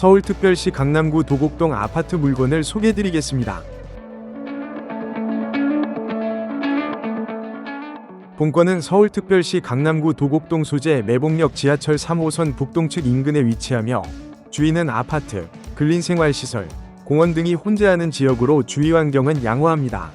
서울특별시 강남구 도곡동 아파트 물건을 소개드리겠습니다. 본건은 서울특별시 강남구 도곡동 소재 매봉역 지하철 3호선 북동측 인근에 위치하며 주위는 아파트, 근린생활시설, 공원 등이 혼재하는 지역으로 주위 환경은 양호합니다.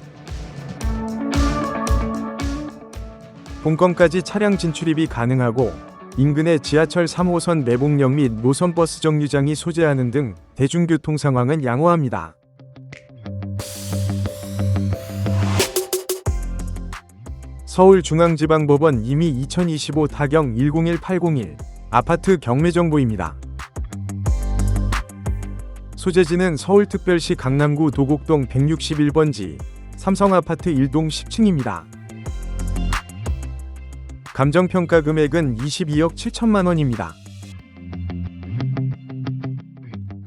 본건까지 차량 진출입이 가능하고 인근의 지하철 3호선 매봉역 및 노선버스 정류장이 소재하는 등 대중교통 상황은 양호합니다. 서울중앙지방법원 이미 2025 타경 101801 아파트 경매 정보입니다. 소재지는 서울특별시 강남구 도곡동 161번지 삼성아파트 1동 10층입니다. 감정평가 금액은 22억 7천만 원입니다.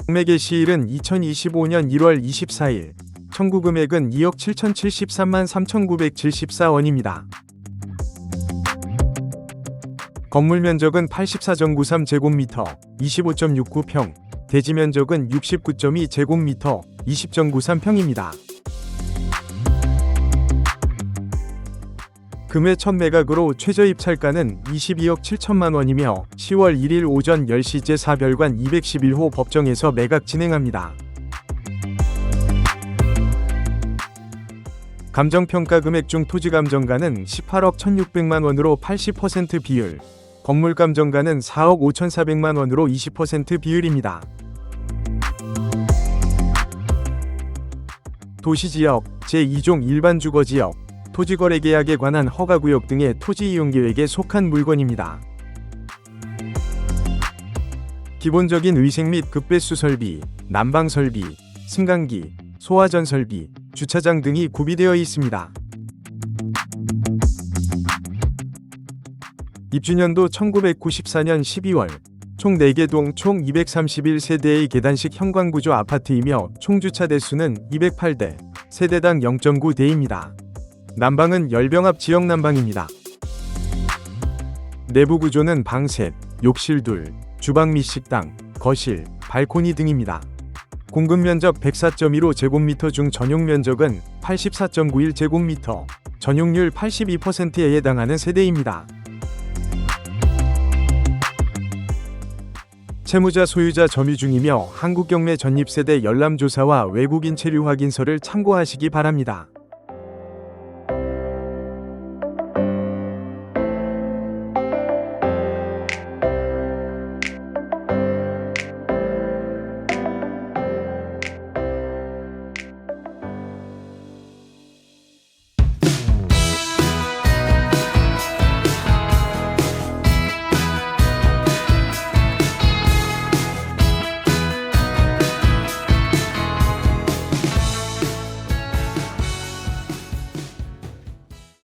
경매의 시일은 2025년 1월 24일, 청구 금액은 2억 7,073만 3,974원입니다. 건물 면적은 84.93 제곱미터, 25.69평, 대지 면적은 69.2 제곱미터, 20.93평입니다. 금회 첫 매각으로 최저 입찰가는 22억 7천만 원이며 10월 1일 오전 10시 제4별관 211호 법정에서 매각 진행합니다. 감정평가 금액 중 토지감정가는 18억 1600만 원으로 80% 비율, 건물감정가는 4억 5400만 원으로 20% 비율입니다. 도시지역, 제2종 일반주거지역, 토지거래 계약에 관한 허가구역 등의 토지 이용 계획에 속한 물건입니다. 기본적인 의식 및 급배수 설비, 난방 설비, 승강기, 소화전 설비, 주차장 등이 구비되어 있습니다. 입주년도 1994년 12월, 총 4개 동 총 231세대의 계단식 현관구조 아파트이며 총 주차 대수는 208대, 세대당 0.9대입니다. 난방은 열병합 지역 난방입니다. 내부 구조는 방 셋, 욕실 둘, 주방 및 식당, 거실, 발코니 등입니다. 공급 면적 104.15 제곱미터 중 전용 면적은 84.91 제곱미터, 전용률 82%에 해당하는 세대입니다. 채무자 소유자 점유 중이며 한국경매 전입세대 열람조사와 외국인 체류 확인서를 참고하시기 바랍니다.